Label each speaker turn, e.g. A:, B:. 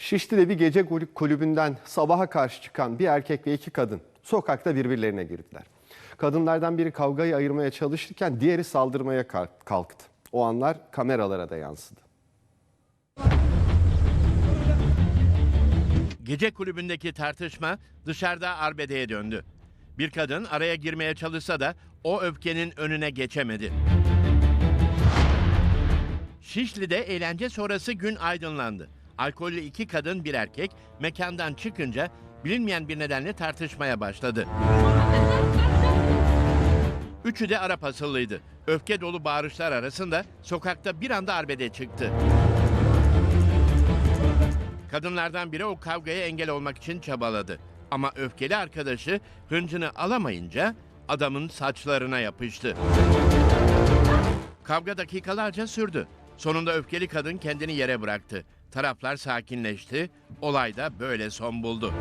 A: Şişli'de bir gece kulübünden sabaha karşı çıkan bir erkek ve iki kadın sokakta birbirlerine girdiler. Kadınlardan biri kavgayı ayırmaya çalışırken diğeri saldırmaya kalk- kalktı. O anlar kameralara da yansıdı.
B: Gece kulübündeki tartışma dışarıda arbedeye döndü. Bir kadın araya girmeye çalışsa da o öfkenin önüne geçemedi. Şişli'de eğlence sonrası gün aydınlandı. Alkollü iki kadın bir erkek mekandan çıkınca bilinmeyen bir nedenle tartışmaya başladı. Üçü de Arap asıllıydı. Öfke dolu bağırışlar arasında sokakta bir anda arbede çıktı. Kadınlardan biri o kavgaya engel olmak için çabaladı. Ama öfkeli arkadaşı hıncını alamayınca adamın saçlarına yapıştı. Kavga dakikalarca sürdü. Sonunda öfkeli kadın kendini yere bıraktı. Taraflar sakinleşti. Olay da böyle son buldu.